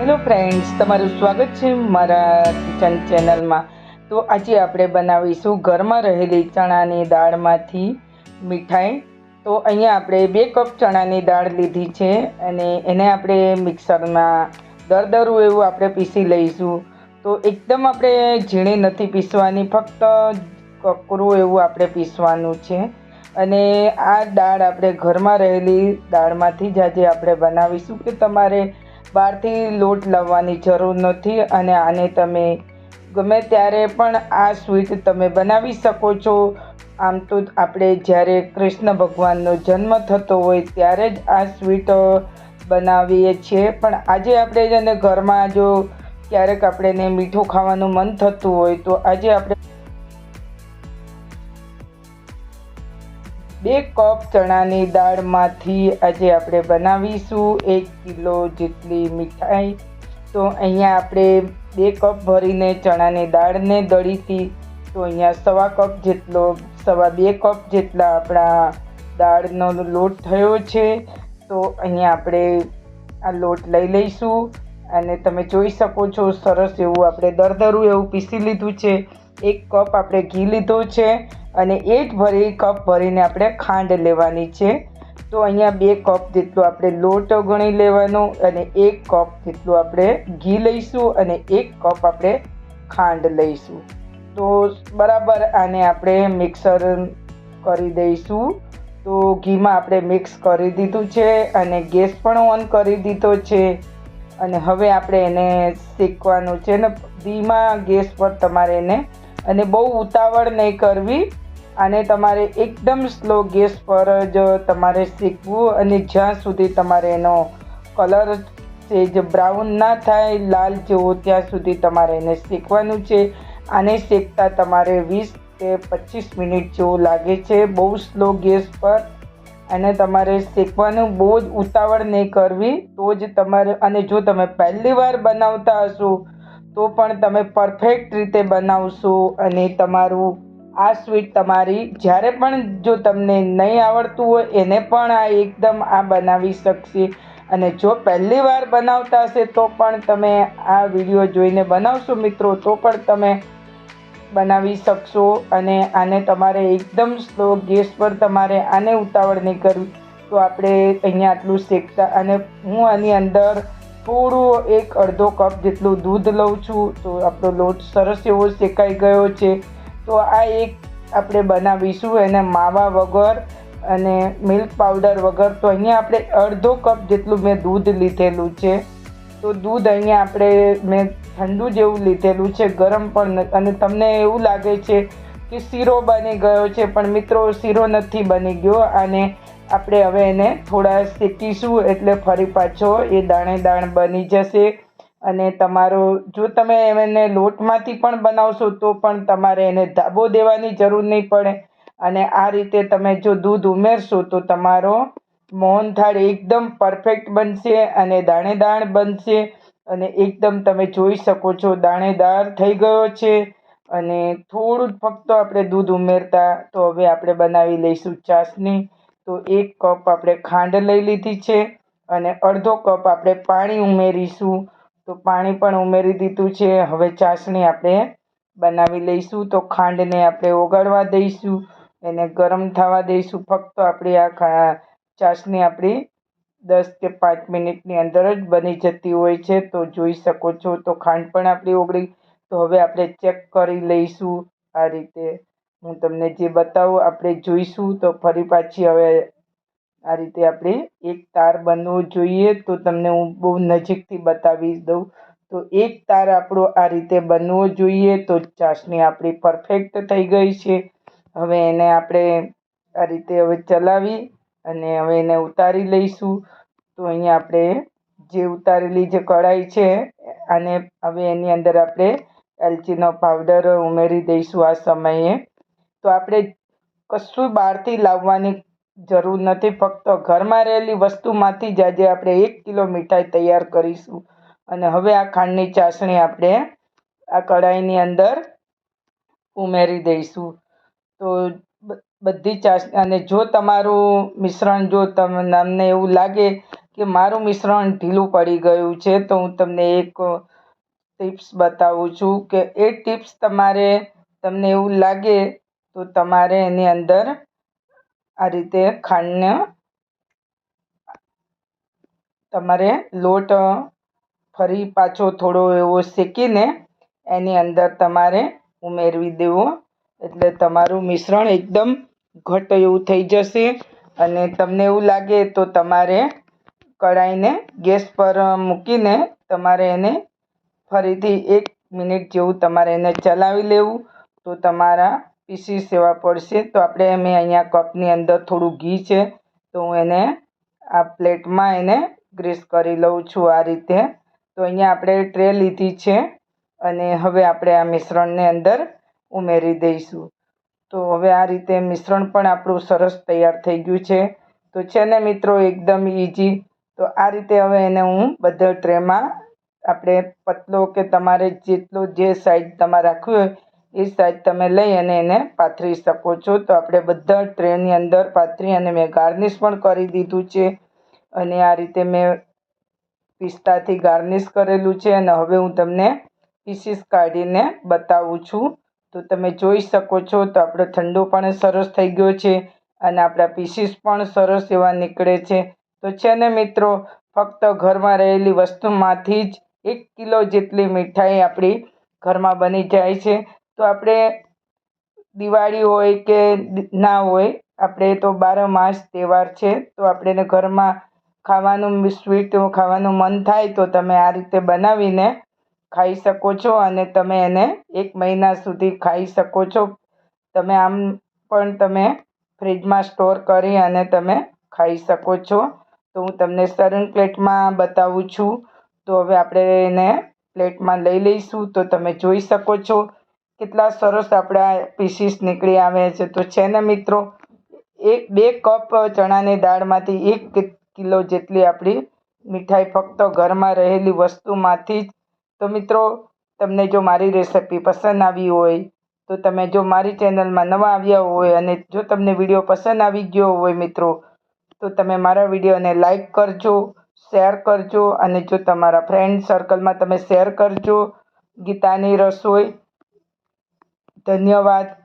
Hello friends તમારું સ્વાગત છે મારા કિચન ચેનલમાં તો આજે આપણે બનાવીશું ઘરમાં રહેલી ચણાની દાળમાંથી મીઠાઈ. તો અહીંયા આપણે બે કપ ચણાની દાળ લીધી છે અને એને આપણે મિક્સરમાં દરદરું એવું આપણે પીસી લઈશું. તો એકદમ આપણે ઝીણી નથી પીસવાની, ફક્ત કકરું એવું આપણે પીસવાનું છે. અને આ દાળ આપણે ઘરમાં રહેલી દાળમાંથી જ આજે આપણે બનાવીશું કે તમારે બહારથી લોટ લાવવાની જરૂર નથી અને આને તમે ગમે ત્યારે પણ આ સ્વીટ તમે બનાવી શકો છો. આમ તો આપણે જ્યારે કૃષ્ણ ભગવાનનો જન્મ થતો હોય ત્યારે જ આ સ્વીટ બનાવીએ છીએ. પણ આજે આપણે જેને ઘરમાં જો ક્યારેક આપણને મીઠું ખાવાનું મન થતું હોય તો આજે આપણે બે કપ ચણાની દાળમાંથી આજે આપણે બનાવીશું એક કિલો જેટલી મીઠાઈ. તો અહીંયા આપણે બે કપ ભરીને ચણાની દાળને દળીતી તો અહીંયા સવા કપ જેટલો, સવા બે કપ જેટલા આપણા દાળનો લોટ થયો છે. તો અહીંયા આપણે આ લોટ લઈ લઈશું. અને તમે જોઈ શકો છો, સરસ એવું આપણે દરદરું એવું પીસી લીધું છે. એક કપ આપણે ઘી લીધો છે. અને એક ભરી કપ ભરીને આપણે ખાંડ લેવાની છે. તો અહીંયા બે કપ જેટલું આપણે લોટ ગણી લેવાનો અને એક કપ જેટલું આપણે ઘી લઈશું અને એક કપ આપણે ખાંડ લઈશું. તો બરાબર આને આપણે મિક્સર કરી દઈશું. તો ઘીમાં આપણે મિક્સ કરી દીધું છે અને ગેસ પણ ઓન કરી દીધો છે. અને હવે આપણે એને શેકવાનું છે ને, ધીમા ગેસ પર તમારે એને અને બહુ ઉતાવળ નહીં કરવી આને તમારે એકદમ સ્લો ગેસ પર જ તમારે શેકવું અને જ્યાં સુધી તમારે એનો કલર છે જે બ્રાઉન ના થાય, લાલ જેવો ત્યાં સુધી તમારે એને શેકવાનું છે. આને શેકતા તમારે વીસ કે પચીસ મિનિટ જેવું લાગે છે બહુ સ્લો ગેસ પર. અને તમારે શેકવાનું બહુ જ ઉતાવળ નહીં કરવી. તો જ તમારે અને જો તમે પહેલી વાર બનાવતા હશો તો પણ તમે પરફેક્ટ રીતે બનાવશો અને તમારું આ સ્વીટ તમારી જ્યારે પણ જો તમને નહીં આવડતું હોય, એને પણ આ એકદમ આ બનાવી શકશે. અને જો પહેલી વાર બનાવતા હશે, તો પણ તમે આ વીડિયો જોઈને બનાવશો મિત્રો, તો પણ તમે બનાવી શકશો અને આને તમારે એકદમ સ્લો ગેસ પર તમારે આને ઉતાવળ નહીં કરવી તો આપણે અહીંયા આટલું શેકતા અને હું આની અંદર થોડું એક અડધો કપ જેટલું દૂધ લઉં છું. તો આપણો લોટ સરસ એવો શેકાઈ ગયો છે. તો આ એક આપણે બનાવીશું. એને માવા વગર અને મિલ્ક પાવડર વગર તો અહીંયા આપણે અડધો કપ જેટલું મેં દૂધ લીધેલું છે. તો દૂધ અહીંયા આપણે મેં ઠંડુ જેવું લીધેલું છે, ગરમ પણ અને તમને એવું લાગે છે કે શીરો બની ગયો છે, પણ મિત્રો શીરો નથી બની ગયો. અને આપણે હવે એને થોડા શેકીશું એટલે ફરી પાછો એ દાણે દાણ બની જશે. અને તમારો, જો તમે એને લોટમાંથી પણ બનાવશો તો પણ તમારે એને ધાબો દેવાની જરૂર નહીં પડે. અને આ રીતે તમે જો દૂધ ઉમેરશો તો તમારો મોહનથાળ એકદમ પરફેક્ટ બનશે અને દાણેદાણ બનશે. અને એકદમ તમે જોઈ શકો છો દાણેદાર થઈ ગયો છે. અને થોડું ફક્ત આપણે દૂધ ઉમેરતા તો હવે આપણે બનાવી લઈશું ચાસણી. તો એક કપ આપણે ખાંડ લઈ લીધી છે અને અડધો કપ આપણે પાણી ઉમેરીશું. તો પાણી પણ ઉમેરી દીધું છે. હવે ચાસણી આપણે બનાવી લઈશું. તો ખાંડને આપણે ઓગાળવા દઈશું એને ગરમ થવા દઈશું. ફક્ત આપણી આ ચાસણી આપણી દસ કે પાંચ મિનિટની અંદર જ બની જતી હોય છે. તો જોઈ શકો છો. તો ખાંડ પણ આપણી ઓગળી. તો હવે આપણે ચેક કરી લઈશું આ રીતે. હું તમને જે બતાવું, આપણે જોઈશું, તો ફરી પાછી હવે આ રીતે આપણે એક તાર બનવો જોઈએ, તો તમને હું બહુ નજીકથી બતાવી દઉં. તો એક તાર આપણો આ રીતે બનવો જોઈએ, તો ચાસણી આપણી પરફેક્ટ થઈ ગઈ છે. હવે એને આપણે આ રીતે હવે ચલાવી અને હવે એને ઉતારી લઈશું. તો અહીંયા આપણે જે ઉતારેલી જે કઢાઈ છે, આને હવે એની અંદર આપણે એલચીનો પાવડર ઉમેરી દઈશું આ સમયે. તો આપણે કશું બહારથી લાવવાની જરૂર નથી. ફક્ત ઘરમાં રહેલી વસ્તુમાંથી જ આજે આપણે એક કિલો મીઠાઈ તૈયાર કરીશું. અને હવે આ ખાંડની ચાસણી આપણે આ કઢાઈની અંદર ઉમેરી દઈશું. તો બધી ચાસણી અને જો તમારું મિશ્રણ, જો તમને એવું લાગે કે મારું મિશ્રણ ઢીલું પડી ગયું છે, તો હું તમને એક ટિપ્સ બતાવું છું કે એ ટિપ્સ તમારે, તમને એવું લાગે તો તમારે એની અંદર આ રીતે ખાંડને તમારે લોટ ફરી પાછો થોડો એવો શેકીને એની અંદર તમારે ઉમેરવી દેવો. એટલે તમારું મિશ્રણ એકદમ ઘટ એવું થઈ જશે અને તમને એવું લાગે તો તમારે કઢાઈને ગેસ પર મૂકીને તમારે એને ફરીથી એક મિનિટ જેવું તમારે એને ચલાવી લેવું. તો તમારા પીસીસ સેવા પડશે. તો આપણે મેં અહીંયા કપની અંદર થોડું ઘી છે, તો હું એને આ પ્લેટમાં એને ગ્રીસ કરી લઉં છું આ રીતે. તો અહીંયા આપણે ટ્રે લીધી છે અને હવે આપણે આ મિશ્રણને અંદર ઉમેરી દઈશું. તો હવે આ રીતે મિશ્રણ પણ આપણું સરસ તૈયાર થઈ ગયું છે. તો છે ને મિત્રો એકદમ ઇઝી તો આ રીતે હવે એને હું બધા ટ્રેમાં આપણે પતલો કે તમારે જેટલો જે સાઈઝ તમારે રાખવી હોય એ સાઈઝ તમે લઈ અને એને પાથરી શકો છો. તો આપણે બધા ટ્રેની અંદર પાથરી અને મેં ગાર્નિશ પણ કરી દીધું છે. અને આ રીતે મેં પિસ્તાથી ગાર્નિશ કરેલું છે અને હવે હું તમને પીસીસ કાઢીને બતાવું છું. તો તમે જોઈ શકો છો તો આપણો ઠંડો પણ સરસ થઈ ગયો છે અને આપણા પીસીસ પણ સરસ એવા નીકળે છે. તો છે ને મિત્રો, ફક્ત ઘરમાં રહેલી વસ્તુમાંથી જ એક કિલો જેટલી મીઠાઈ આપણી ઘરમાં બની જાય છે. તો આપણે દિવાળી હોય કે ના હોય, આપણે તો બારમાસ તહેવાર છે, તો આપણે ઘરમાં ખાવાનું સ્વીટ ખાવાનું મન થાય તો તમે આ રીતે બનાવીને ખાઈ શકો છો અને તમે એને એક મહિના સુધી ખાઈ શકો છો. તમે આમ પણ તમે ફ્રીજમાં સ્ટોર કરી અને તમે ખાઈ શકો છો. તો હું તમને સરન પ્લેટમાં બતાવું છું. તો હવે આપણે એને પ્લેટમાં લઈ લઈશું, તો તમે જોઈ શકો છો. કેટલા સરસ આપણા પીસીસ નીકળી આવે છે. તો છે ને મિત્રો, એક, બે કપ ચણાની દાળમાંથી એક કિલો જેટલી આપણી મીઠાઈ ફક્ત ઘરમાં રહેલી વસ્તુમાંથી જ. તો મિત્રો, તમને જો મારી રેસિપી પસંદ આવી હોય, તો તમે જો મારી ચેનલમાં નવા આવ્યા હોય અને જો તમને વીડિયો પસંદ આવી ગયો હોય મિત્રો, તો તમે મારા વિડીયોને લાઈક કરજો, શેર કરજો અને જો તમારા ફ્રેન્ડ સર્કલમાં તમે શેર કરજો ગીતાની રસોઈ ધન્યવાદ.